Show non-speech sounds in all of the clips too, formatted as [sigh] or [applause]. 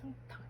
설탕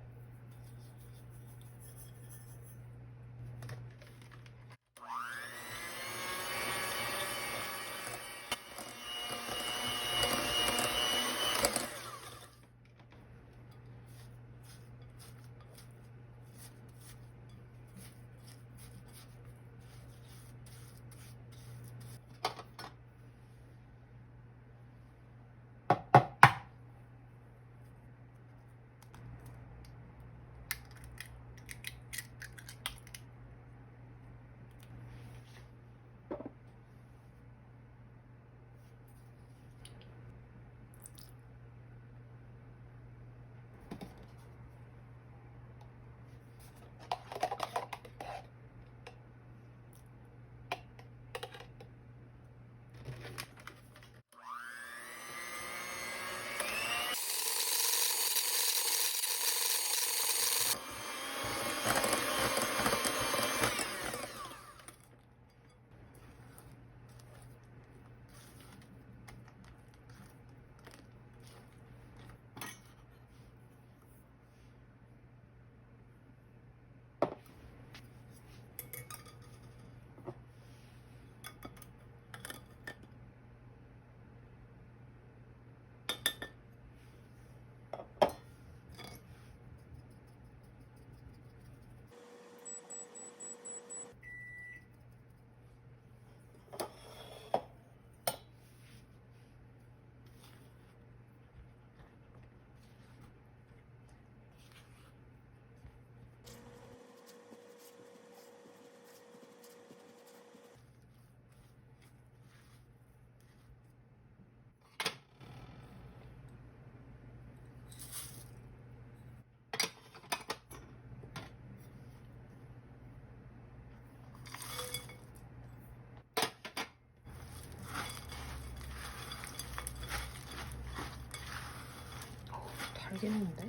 맛있는데?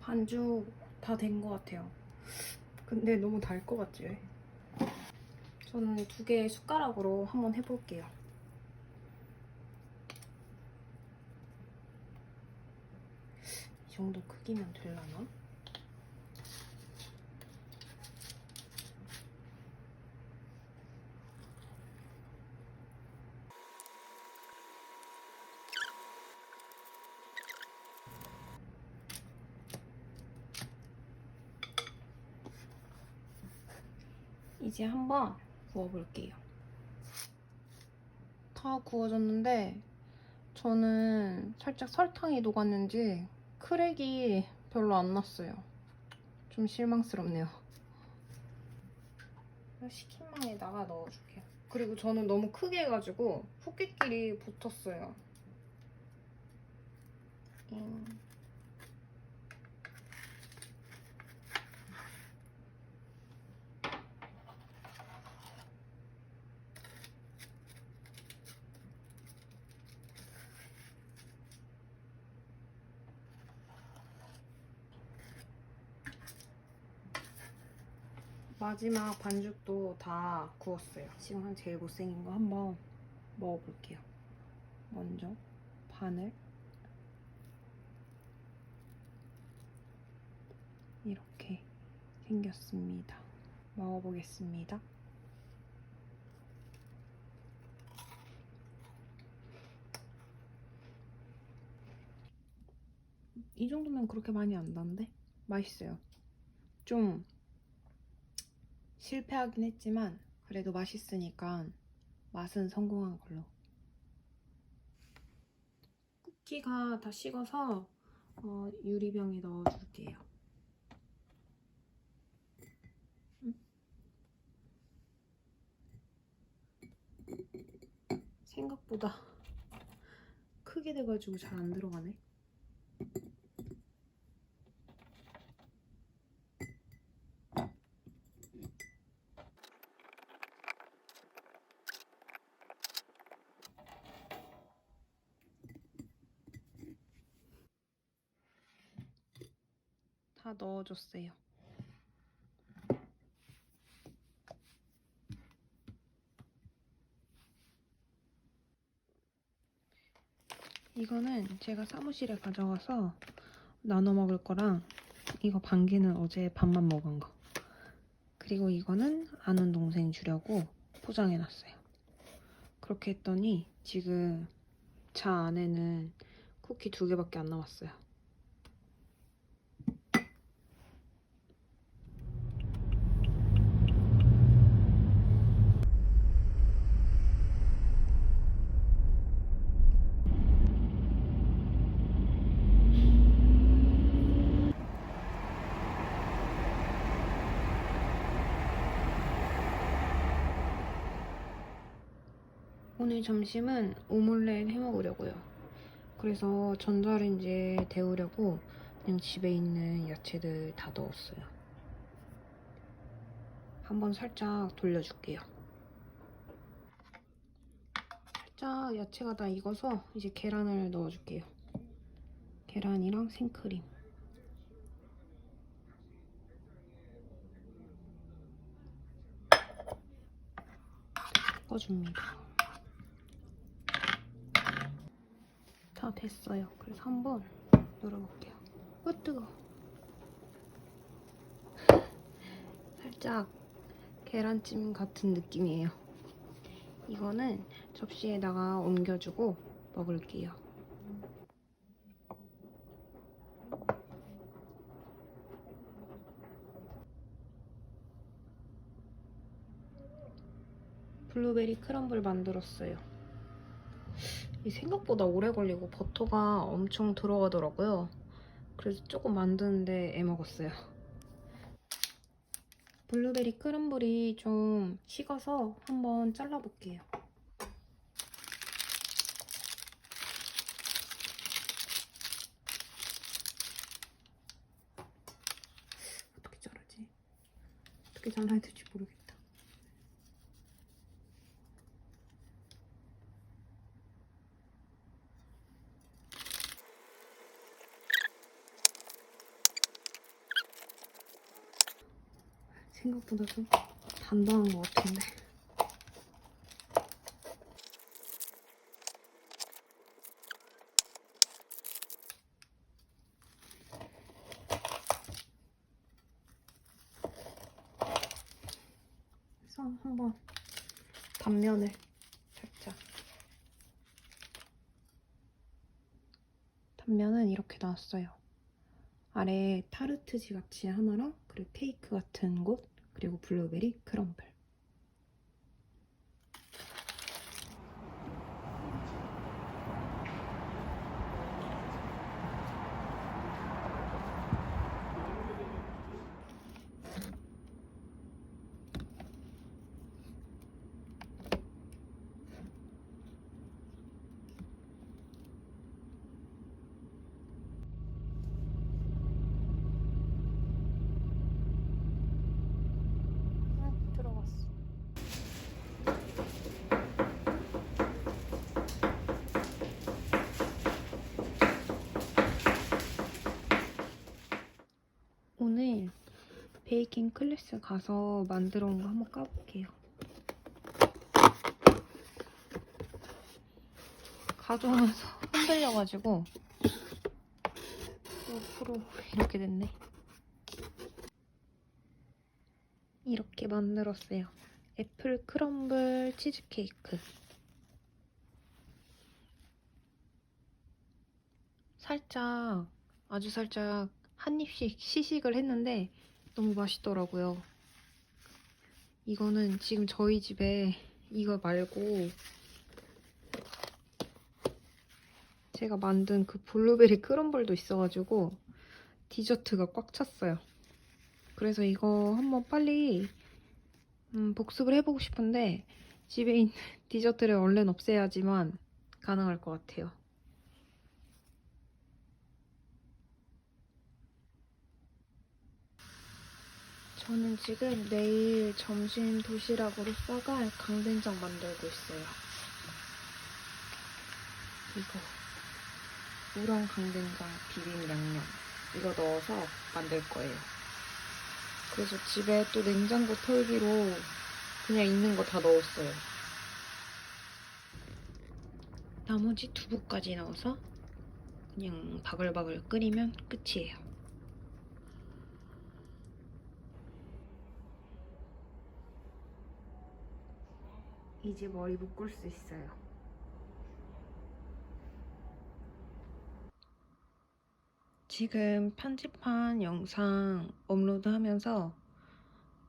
반죽 다 된 것 같아요. 근데 너무 달 것 같지? 저는 두 개의 숟가락으로 한번 해볼게요. 이 정도 크기면 되려나? 이제 한번 구워볼게요. 다 구워졌는데 저는 살짝 설탕이 녹았는지 크랙이 별로 안 났어요. 좀 실망스럽네요. 식힌망에다가 넣어줄게요. 그리고 저는 너무 크게 해가지고 후끼끼리 붙었어요. 잉. 마지막 반죽도 다 구웠어요. 지금 한 제일 못생긴 거 한번 먹어볼게요. 먼저 반을 이렇게 생겼습니다. 먹어보겠습니다. 이 정도면 그렇게 많이 안 단데 맛있어요. 좀 실패하긴 했지만 그래도 맛있으니까 맛은 성공한 걸로. 쿠키가 다 식어서 어, 유리병에 넣어줄게요. 음. 생각보다 크게 돼가지고 잘 안 들어가네. 다 넣어줬어요. 이거는 제가 사무실에 가져가서 나눠 먹을 거랑 이거 반 개는 어제 밥만 먹은 거. 그리고 이거는 아는 동생 주려고 포장해놨어요. 그렇게 했더니 지금 차 안에는 쿠키 두 개밖에 안 남았어요. 오늘 점심은 오믈렛 해 먹으려고요. 그래서 전자레인지에 데우려고 그냥 집에 있는 야채들 다 넣었어요. 한번 살짝 돌려줄게요. 살짝 야채가 다 익어서 이제 계란을 넣어줄게요. 계란이랑 생크림. 섞어줍니다. 다 됐어요. 그래서 한번 열어볼게요. 어, 뜨거. 살짝 계란찜 같은 느낌이에요. 이거는 접시에다가 옮겨주고 먹을게요. 블루베리 크럼블 만들었어요. 이 생각보다 오래 걸리고 버터가 엄청 들어가더라고요. 그래서 조금 만드는데 애먹었어요. 블루베리 크럼블이 좀 식어서 한번 잘라볼게요. 어떻게 자르지? 어떻게 잘라야 될지 모르겠다. 생각보다 좀 단단한 것 같은데. 그래서 한번 단면을 살짝 단면은 이렇게 나왔어요. 아래 타르트지 같이 하나랑 그리고 케이크 같은 곳 그리고 블루베리 크럼블 들어갔어. 오늘 베이킹 클래스 가서 만들어 온 거 한번 까볼게요. 가져오면서 흔들려가지고 옆으로 이렇게 됐네. 이렇게 만들었어요. 애플 크럼블 치즈케이크. 살짝, 아주 살짝 한 입씩 시식을 했는데 너무 맛있더라고요. 이거는 지금 저희 집에 이거 말고 제가 만든 그 블루베리 크럼블도 있어가지고 디저트가 꽉 찼어요. 그래서 이거 한번 빨리 음, 복습을 해보고 싶은데 집에 있는 [laughs] 디저트를 얼른 없애야지만 가능할 것 같아요. 저는 지금 내일 점심 도시락으로 싸갈 강된장 만들고 있어요. 이거 우렁 강된장 비빔 양념 이거 넣어서 만들 거예요. 그래서 집에 또 냉장고 털기로 그냥 있는 거 다 넣었어요. 나머지 두부까지 넣어서 그냥 바글바글 끓이면 끝이에요. 이제 머리 묶을 수 있어요. 지금 편집한 영상 업로드 하면서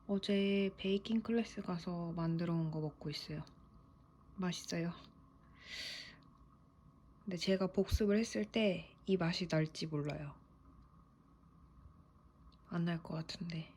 어제 베이킹 클래스 가서 만들어 온 거 먹고 있어요. 맛있어요. 근데 제가 복습을 했을 때 이 맛이 날지 몰라요. 안 날 것 같은데.